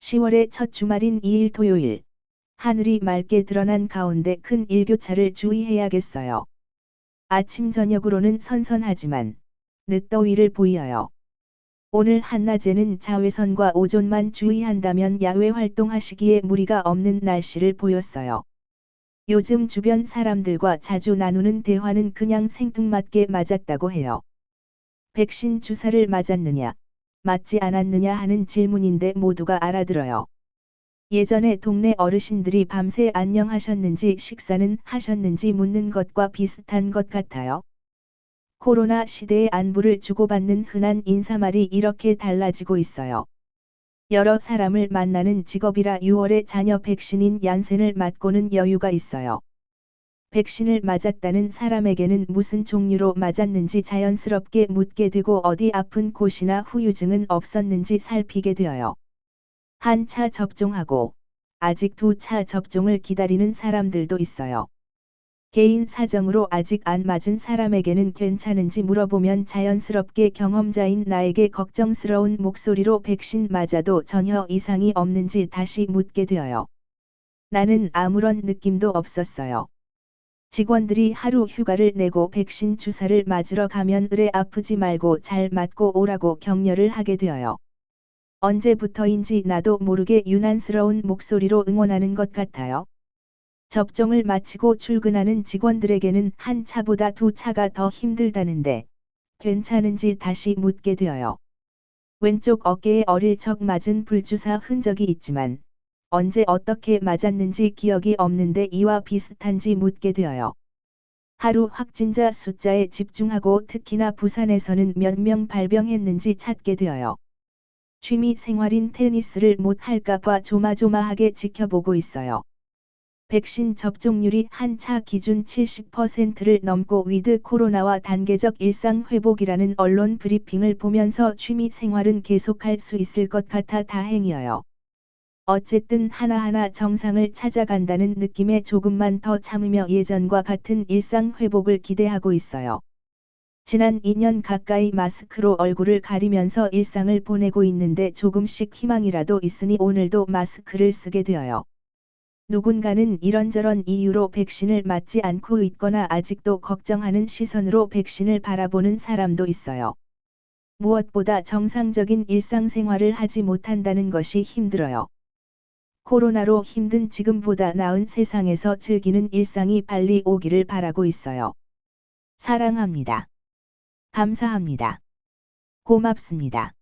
10월의 첫 주말인 2일 토요일. 하늘이 맑게 드러난 가운데 큰 일교차를 주의해야겠어요. 아침 저녁으로는 선선하지만 늦더위를 보여요. 오늘 한낮에는 자외선과 오존만 주의한다면 야외 활동하시기에 무리가 없는 날씨를 보였어요. 요즘 주변 사람들과 자주 나누는 대화는 그냥 생뚱맞게 맞았다고 해요. 백신 주사를 맞았느냐, 맞지 않았느냐 하는 질문인데 모두가 알아들어요. 예전에 동네 어르신들이 밤새 안녕하셨는지 식사는 하셨는지 묻는 것과 비슷한 것 같아요. 코로나 시대의 안부를 주고받는 흔한 인사말이 이렇게 달라지고 있어요. 여러 사람을 만나는 직업이라 6월에 자녀 백신인 얀센을 맞고는 여유가 있어요. 백신을 맞았다는 사람에게는 무슨 종류로 맞았는지 자연스럽게 묻게 되고 어디 아픈 곳이나 후유증은 없었는지 살피게 되어요. 한 차 접종하고 아직 두 차 접종을 기다리는 사람들도 있어요. 개인 사정으로 아직 안 맞은 사람에게는 괜찮은지 물어보면 자연스럽게 경험자인 나에게 걱정스러운 목소리로 백신 맞아도 전혀 이상이 없는지 다시 묻게 되어요. 나는 아무런 느낌도 없었어요. 직원들이 하루 휴가를 내고 백신 주사를 맞으러 가면 의뢰 아프지 말고 잘 맞고 오라고 격려를 하게 되어요. 언제부터인지 나도 모르게 유난스러운 목소리로 응원하는 것 같아요. 접종을 마치고 출근하는 직원들에게는 한 차보다 두 차가 더 힘들다는데 괜찮은지 다시 묻게 되어요. 왼쪽 어깨에 어릴 적 맞은 불주사 흔적이 있지만 언제 어떻게 맞았는지 기억이 없는데 이와 비슷한지 묻게 되어요. 하루 확진자 숫자에 집중하고 특히나 부산에서는 몇 명 발병했는지 찾게 되어요. 취미 생활인 테니스를 못 할까봐 조마조마하게 지켜보고 있어요. 백신 접종률이 한차 기준 70%를 넘고 위드 코로나와 단계적 일상 회복이라는 언론 브리핑을 보면서 취미 생활은 계속할 수 있을 것 같아 다행이어요. 어쨌든 하나하나 정상을 찾아간다는 느낌에 조금만 더 참으며 예전과 같은 일상 회복을 기대하고 있어요. 지난 2년 가까이 마스크로 얼굴을 가리면서 일상을 보내고 있는데 조금씩 희망이라도 있으니 오늘도 마스크를 쓰게 되어요. 누군가는 이런저런 이유로 백신을 맞지 않고 있거나 아직도 걱정하는 시선으로 백신을 바라보는 사람도 있어요. 무엇보다 정상적인 일상생활을 하지 못한다는 것이 힘들어요. 코로나로 힘든 지금보다 나은 세상에서 즐기는 일상이 빨리 오기를 바라고 있어요. 사랑합니다. 감사합니다. 고맙습니다.